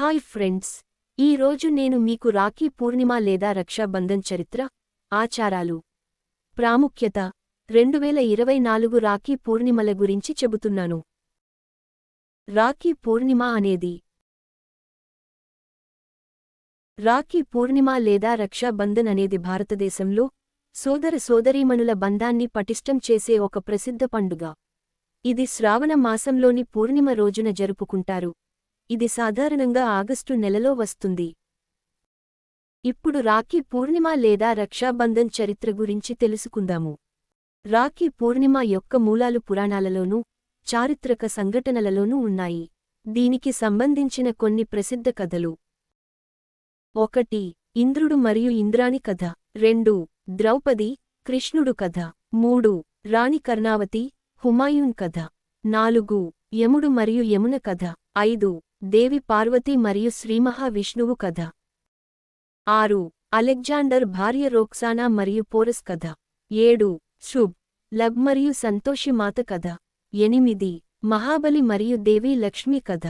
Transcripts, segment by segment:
Hi friends ఈ రోజు నేను మీకు రాఖీ పూర్ణిమ లేదా రక్షాబంధన్ చరిత్ర ఆచారాలు. ప్రాముఖ్యత రెండువేల ఇరవై నాలుగు రాఖీ పూర్ణిమల గురించి చెబుతున్నాను. రాఖీ పూర్ణిమ అనేది రాఖీ పూర్ణిమ లేదా రక్షాబంధన్ అనేది భారతదేశంలో సోదర సోదరీమణుల బంధాన్ని పటిష్టం చేసే ఒక ప్రసిద్ధ పండుగ. ఇది శ్రావణ మాసంలోని పూర్ణిమ రోజున జరుపుకుంటారు. ఇది సాధారణంగా ఆగస్టు నెలలో వస్తుంది. ఇప్పుడు రాఖీ పూర్ణిమ లేదా రక్షాబంధన్ చరిత్ర గురించి తెలుసుకుందాము. రాఖీ పూర్ణిమ యొక్క మూలాలు పురాణాలలోనూ చారిత్రక సంఘటనలలోనూ ఉన్నాయి. దీనికి సంబంధించిన కొన్ని ప్రసిద్ధ కథలు. ఒకటి ఇంద్రుడు మరియు ఇంద్రాణి కథ. రెండు ద్రౌపది కృష్ణుడు కథ. మూడు రాణి కర్ణావతి హుమాయూన్ కథ. నాలుగు యముడు మరియు యమున కథ. ఐదు దేవి పార్వతి మరియు శ్రీమహావిష్ణువు కథ. ఆరు అలెగ్జాండర్ భార్య రోక్సానా మరియు పోరస్ కథ. ఏడు శుభ్ లబ్ మరియు సంతోషి మాత కథ. ఎనిమిది మహాబలి మరియు దేవి లక్ష్మి కథ.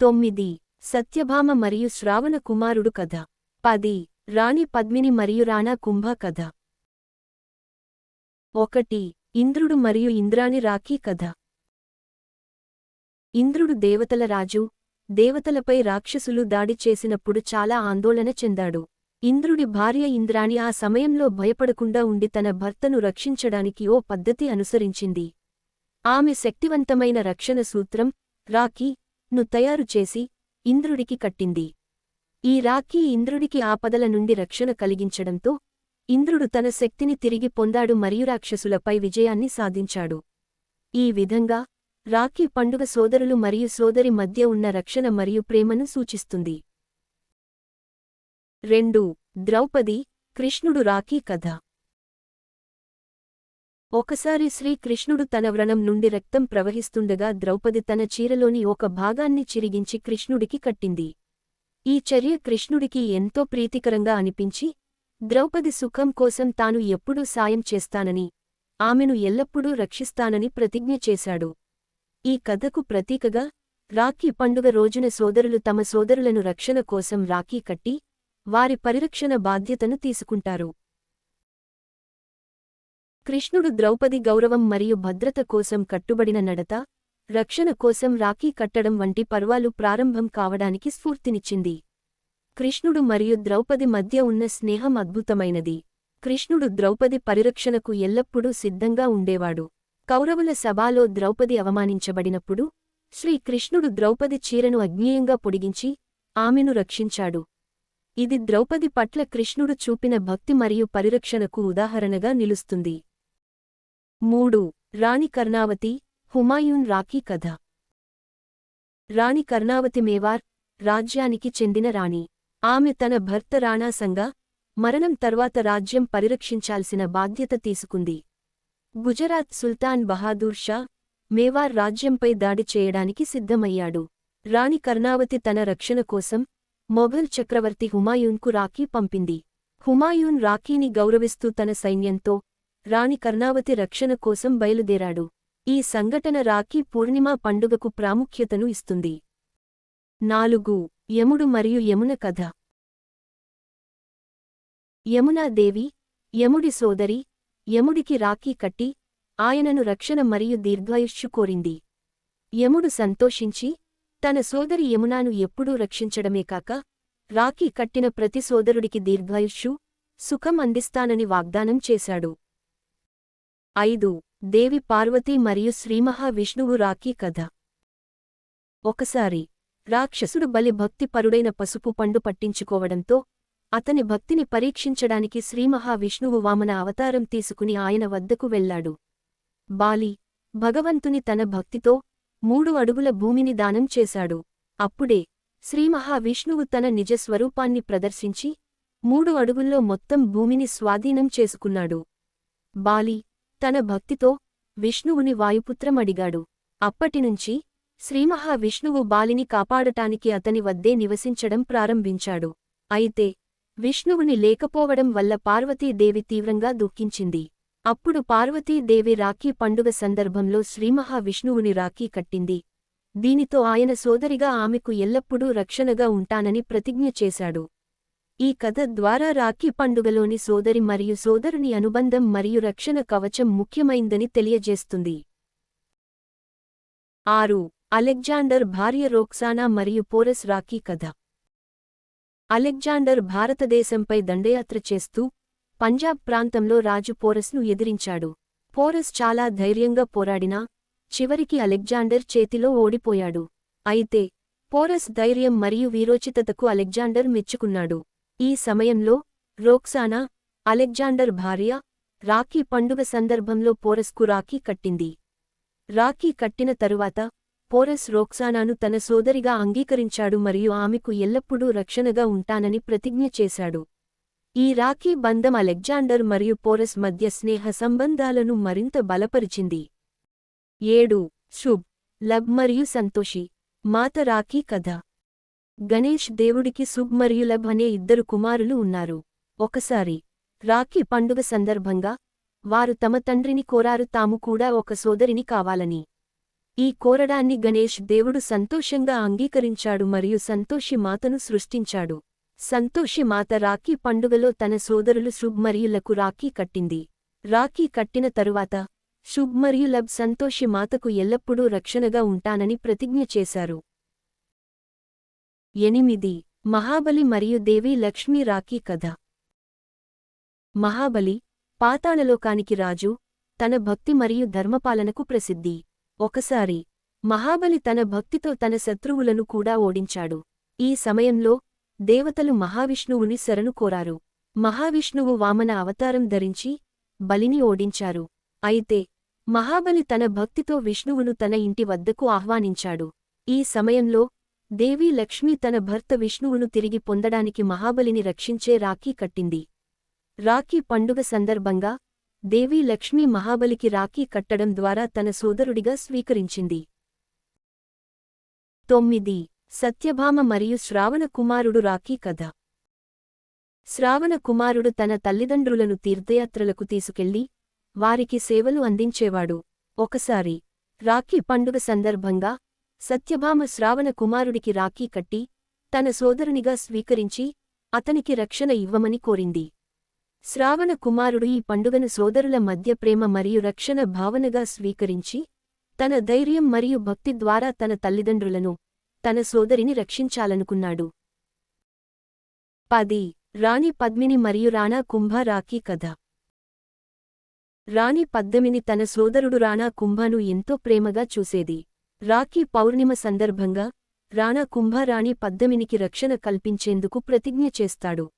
తొమ్మిది సత్యభామ మరియు శ్రావణ కుమారుడు కథ. పది రాణి పద్మిని మరియు రాణా కుంభ కథ. ఒకటి ఇంద్రుడు మరియు ఇంద్రాణి రాఖీ కథ. ఇంద్రుడు దేవతల రాజు దేవతలపై రాక్షసులు దాడి చేసినప్పుడు చాలా ఆందోళన చెందాడు. ఇంద్రుడి భార్య ఇంద్రాణి ఆ సమయంలో భయపడకుండా ఉండి తన భర్తను రక్షించడానికి ఓ పద్ధతి అనుసరించింది. ఆమె శక్తివంతమైన రక్షణ సూత్రం రాఖీ ను తయారుచేసి ఇంద్రుడికి కట్టింది. ఈ రాఖీ ఇంద్రుడికి ఆపదల నుండి రక్షణ కలిగించడంతో ఇంద్రుడు తన శక్తిని తిరిగి పొందాడు మరియు రాక్షసులపై విజయాన్ని సాధించాడు. ఈ విధంగా రాఖీ పండుగ సోదరులు మరియు సోదరి మధ్య ఉన్న రక్షణ మరియు ప్రేమను సూచిస్తుంది. రెండు ద్రౌపది కృష్ణుడు రాఖీ కథ. ఒకసారి శ్రీకృష్ణుడు తన వ్రణం నుండి రక్తం ప్రవహిస్తుండగా ద్రౌపది తన చీరలోని ఒక భాగాన్ని చిరిగించి కృష్ణుడికి కట్టింది. ఈ చర్య కృష్ణుడికి ఎంతో ప్రీతికరంగా అనిపించి ద్రౌపది సుఖం కోసం తాను ఎప్పుడూ సాయం చేస్తానని ఆమెను ఎల్లప్పుడూ రక్షిస్తానని ప్రతిజ్ఞ చేశాడు. ఈ కథకు ప్రతీకగా రాఖీ పండుగ రోజున సోదరులు తమ సోదరులను రక్షణ కోసం రాఖీ కట్టి వారి పరిరక్షణ బాధ్యతను తీసుకుంటారు. కృష్ణుడు ద్రౌపది గౌరవం మరియు భద్రత కోసం కట్టుబడిన నడత రక్షణ కోసం రాఖీ కట్టడం వంటి పర్వాలు ప్రారంభం కావడానికి స్ఫూర్తినిచ్చింది. కృష్ణుడు మరియు ద్రౌపది మధ్య ఉన్న స్నేహం అద్భుతమైనది. కృష్ణుడు ద్రౌపది పరిరక్షణకు ఎల్లప్పుడూ సిద్ధంగా ఉండేవాడు. కౌరవుల సభాలో ద్రౌపది అవమానించబడినప్పుడు శ్రీకృష్ణుడు ద్రౌపది చీరను అజ్ఞేయంగా పొడిగించి ఆమెను రక్షించాడు. ఇది ద్రౌపది పట్ల కృష్ణుడు చూపిన భక్తి మరియు పరిరక్షణకు ఉదాహరణగా నిలుస్తుంది. మూడు. రాణి కర్ణావతి హుమాయూన్ రాఖీ కథ. రాణి కర్ణావతి మేవార్ రాజ్యానికి చెందిన రాణి. ఆమె తన భర్త రాణాసంగా మరణం తర్వాత రాజ్యం పరిరక్షించాల్సిన బాధ్యత తీసుకుంది. గుజరాత్ సుల్తాన్ బహాదూర్ షా మేవార్ రాజ్యంపై దాడి చేయడానికి సిద్ధమయ్యాడు. రాణి కర్ణావతి తన రక్షణ కోసం మొఘల్ చక్రవర్తి హుమాయూన్కు రాఖీ పంపింది. హుమాయూన్ రాఖీని గౌరవిస్తూ తన సైన్యంతో రాణి కర్ణావతి రక్షణ కోసం బయలుదేరాడు. ఈ సంఘటన రాఖీ పూర్ణిమ పండుగకు ప్రాముఖ్యతను ఇస్తుంది. నాలుగు. యముడు మరియు యమున కథ. యమునాదేవి యముడి సోదరి యముడికి రాఖీ కట్టి ఆయనను రక్షణ మరియు దీర్ఘాయుష్యు కోరింది. యముడు సంతోషించి తన సోదరి యమునాను ఎప్పుడూ రక్షించడమే కాక రాఖీ కట్టిన ప్రతి సోదరుడికి దీర్ఘాయుష్యు సుఖం అందిస్తానని వాగ్దానం చేశాడు. ఐదు. దేవి పార్వతీ మరియు శ్రీమహావిష్ణువు రాఖీ కథ. ఒకసారి రాక్షసుడు బలి భక్తిపరుడైన పసుపు పండు పట్టించుకోవడంతో అతని భక్తిని పరీక్షించడానికి శ్రీమహావిష్ణువు వామన అవతారం తీసుకుని ఆయన వద్దకు వెళ్ళాడు బాలి భగవంతుని తన భక్తితో మూడు అడుగుల భూమిని దానం చేశాడు. అప్పుడే శ్రీమహావిష్ణువు తన నిజస్వరూపాన్ని ప్రదర్శించి మూడు అడుగుల్లో మొత్తం భూమిని స్వాధీనం చేసుకున్నాడు. బాలి తన భక్తితో విష్ణువుని వాయుపుత్రమడిగాడు. అప్పటినుంచి శ్రీమహావిష్ణువు బాలిని కాపాడటానికి అతని వద్దే నివసించడం ప్రారంభించాడు. అయితే విష్ణువుని లేకపోవడం వల్ల పార్వతీదేవి తీవ్రంగా దుఃఖించింది. అప్పుడు పార్వతీదేవి రాఖీ పండుగ సందర్భంలో శ్రీమహావిష్ణువుని రాఖీ కట్టింది. దీనితో ఆయన సోదరిగా ఆమెకు ఎల్లప్పుడూ రక్షణగా ఉంటానని ప్రతిజ్ఞ చేశాడు. ఈ కథ ద్వారా రాఖీ పండుగలోని సోదరి మరియు సోదరుని అనుబంధం మరియు రక్షణ కవచం ముఖ్యమైందని తెలియజేస్తుంది. ఆరు. అలెగ్జాండర్ భార్య రోక్సానా మరియు పోరస్ రాఖీ కథ. అలెగ్జాండర్ భారతదేశంపై దండయాత్ర చేస్తూ పంజాబ్ ప్రాంతంలో రాజు పోరస్ను ఎదిరించాడు. పోరస్ చాలా ధైర్యంగా పోరాడినా చివరికి అలెగ్జాండర్ చేతిలో ఓడిపోయాడు. అయితే పోరస్ ధైర్యం మరియు వీరోచితతకు అలెగ్జాండర్ మెచ్చుకున్నాడు. ఈ సమయంలో రోక్సానా అలెగ్జాండర్ భార్య రాఖీ పండుగ సందర్భంలో పోరస్కు రాఖీ కట్టింది. రాఖీ కట్టిన తరువాత పోరస్ రోక్సానాను తన సోదరిగా అంగీకరించాడు మరియు ఆమెకు ఎల్లప్పుడూ రక్షణగా ఉంటానని ప్రతిజ్ఞ చేశాడు. ఈ రాఖీ బంధం అలెగ్జాండర్ మరియు పోరస్ మధ్య స్నేహ సంబంధాలను మరింత బలపరిచింది. ఏడు శుభ్ లబ్ మరియు సంతోషి మాత రాఖీ కథ. గణేష్ దేవుడికి శుభ్ మరియు లబ్ అనే ఇద్దరు కుమారులు ఉన్నారు. ఒకసారి రాఖీ పండుగ సందర్భంగా వారు తమ తండ్రిని కోరారు తాము కూడా ఒక సోదరిని కావాలని. ఈ కోరడాన్ని గణేష్ దేవుడు సంతోషంగా అంగీకరించాడు మరియు సంతోషి మాతను సృష్టించాడు. సంతోషి మాత రాఖీ పండుగలో తన సోదరులు శుభ్ మరియు లకు రాఖీ కట్టింది. రాఖీ కట్టిన తరువాత శుభ్ మరియు లబ్ సంతోషి మాతకు ఎల్లప్పుడూ రక్షణగా ఉంటానని ప్రతిజ్ఞ చేశారు. ఎనిమిది మహాబలి మరియు దేవి లక్ష్మీ రాఖీ కథ. మహాబలి పాతాళలోకానికి రాజు తన భక్తి మరియు ధర్మపాలనకు ప్రసిద్ధి. ఒకసారి మహాబలి తన భక్తితో తన శత్రువులను కూడా ఓడించాడు. ఈ సమయంలో దేవతలు మహావిష్ణువుని శరణు కోరారు. మహావిష్ణువు వామన అవతారం ధరించి బలిని ఓడించారు. అయితే మహాబలి తన భక్తితో విష్ణువును తన ఇంటి వద్దకు ఆహ్వానించాడు. ఈ సమయంలో దేవీ లక్ష్మి తన భర్త విష్ణువును తిరిగి పొందడానికి మహాబలిని రక్షించే రాఖీ కట్టింది. రాఖీ పండుగ సందర్భంగా దేవీ లక్ష్మీ మహాబలికి రాఖీ కట్టడం ద్వారా తన సోదరుడిగా స్వీకరించింది. తొమ్మిది. సత్యభామ మరియు శ్రావణ కుమారుడు రాఖీ కథ. శ్రావణ కుమారుడు తన తల్లిదండ్రులను తీర్థయాత్రలకు తీసుకెళ్ళి వారికి సేవలు అందించేవాడు. ఒకసారి రాఖీ పండుగ సందర్భంగా సత్యభామ శ్రావణ కుమారుడికి రాఖీ కట్టి తన సోదరునిగా స్వీకరించి అతనికి రక్షణ ఇవ్వమని కోరింది. శ్రావణ కుమారుడు ఈ పండుగను సోదరుల మధ్య ప్రేమ మరియు రక్షణ భావనగా స్వీకరించి తన ధైర్యం మరియు భక్తి ద్వారా తన తల్లిదండ్రులను తన సోదరిని రక్షించాలనుకున్నాడు. పది. రాణి పద్మిని మరియు రాణా కుంభ రాఖీ కథ. రాణి పద్మిని తన సోదరుడు రాణా కుంభను ఎంతో ప్రేమగా చూసేది. రాఖీ పౌర్ణిమ సందర్భంగా రాణా కుంభ రాణి పద్మినికి రక్షణ కల్పించేందుకు ప్రతిజ్ఞ చేస్తాడు.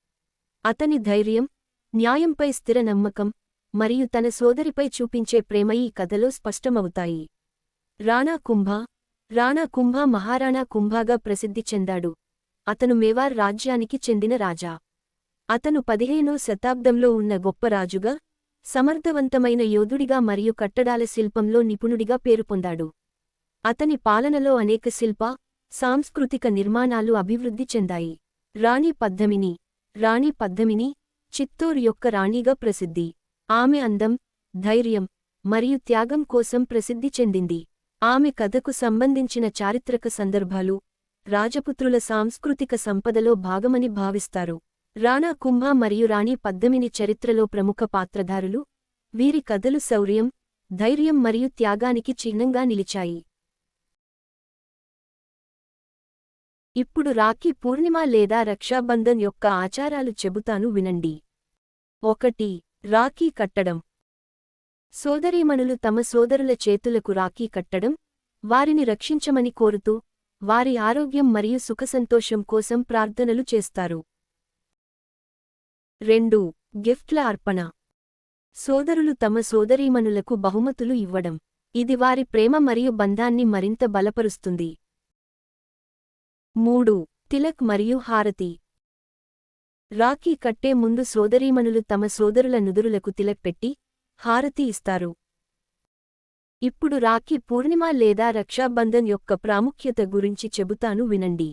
అతని ధైర్యం న్యాయంపై స్థిర నమ్మకం మరియు తన సోదరిపై చూపించే ప్రేమ ఈ కథలో స్పష్టమవుతాయి. రాణా కుంభ రాణా కుంభ మహారాణా కుంభాగా ప్రసిద్ధి చెందాడు. అతను మేవార్ రాజ్యానికి చెందిన రాజా. అతను పదిహేనో శతాబ్దంలో ఉన్న గొప్ప రాజుగా సమర్థవంతమైన యోధుడిగా మరియు కట్టడాల శిల్పంలో నిపుణుడిగా పేరు పొందాడు. అతని పాలనలో అనేక శిల్ప సాంస్కృతిక నిర్మాణాలు అభివృద్ధి చెందాయి. రాణి పద్ధమిని రాణి పద్ధమిని చిత్తూరు యొక్క రాణిగా ప్రసిద్ధి. ఆమె అందం ధైర్యం మరియు త్యాగం కోసం ప్రసిద్ధి చెందింది. ఆమె కథకు సంబంధించిన చారిత్రక సందర్భాలు రాజపుత్రుల సాంస్కృతిక సంపదలో భాగమని భావిస్తారు. రాణా కుంభ మరియు రాణి పద్దమిని చరిత్రలో ప్రముఖ పాత్రధారులు. వీరి కథలు శౌర్యం ధైర్యం మరియు త్యాగానికి చిహ్నంగా నిలిచాయి. ఇప్పుడు రాఖీ పూర్ణిమ లేదా రక్షాబంధన్ యొక్క ఆచారాలు చెబుతాను వినండి. ఒకటి రాఖీ కట్టడం. సోదరీమణులు తమ సోదరుల చేతులకు రాఖీ కట్టడం వారిని రక్షించమని కోరుతూ వారి ఆరోగ్యం మరియు సుఖసంతోషం కోసం ప్రార్థనలు చేస్తారు. రెండు గిఫ్ట్ల అర్పణ. సోదరులు తమ సోదరీమణులకు బహుమతులు ఇవ్వడం. ఇది వారి ప్రేమ మరియు బంధాన్ని మరింత బలపరుస్తుంది. మూడు తిలక్ మరియు హారతి. రాఖీ కట్టే ముందు సోదరీమణులు తమ సోదరుల నుదురులకు తిలక్ పెట్టి హారతి ఇస్తారు. ఇప్పుడు రాఖీ పూర్ణిమ లేదా రక్షాబంధన్ యొక్క ప్రాముఖ్యత గురించి చెబుతాను వినండి.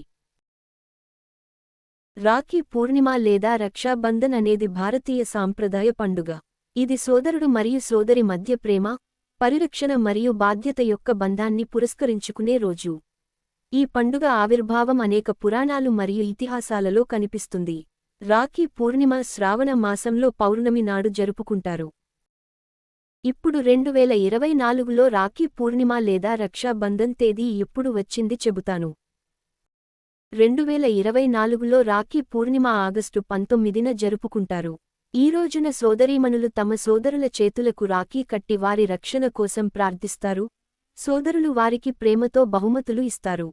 రాఖీ పూర్ణిమ లేదా రక్షాబంధన్ అనేది భారతీయ సాంప్రదాయ పండుగ. ఇది సోదరుడు మరియు సోదరి మధ్య ప్రేమ పరిరక్షణ మరియు బాధ్యత యొక్క బంధాన్ని పురస్కరించుకునే రోజు. ఈ పండుగ ఆవిర్భావం అనేక పురాణాలు మరియు ఇతిహాసాలలో కనిపిస్తుంది. రాఖీ పూర్ణిమ శ్రావణ మాసంలో పౌర్ణమి నాడు జరుపుకుంటారు. ఇప్పుడు రెండు వేల ఇరవై నాలుగులో రాఖీ పూర్ణిమ లేదా రక్షాబంధన్ తేదీ ఎప్పుడు వచ్చింది చెబుతాను. రెండు వేల ఇరవై నాలుగులో రాఖీ పూర్ణిమ ఆగస్టు పంతొమ్మిదిన జరుపుకుంటారు. ఈ రోజున సోదరీమణులు తమ సోదరుల చేతులకు రాఖీ కట్టి వారి రక్షణ కోసం ప్రార్థిస్తారు సోదరులు వారికి ప్రేమతో బహుమతులు ఇస్తారు.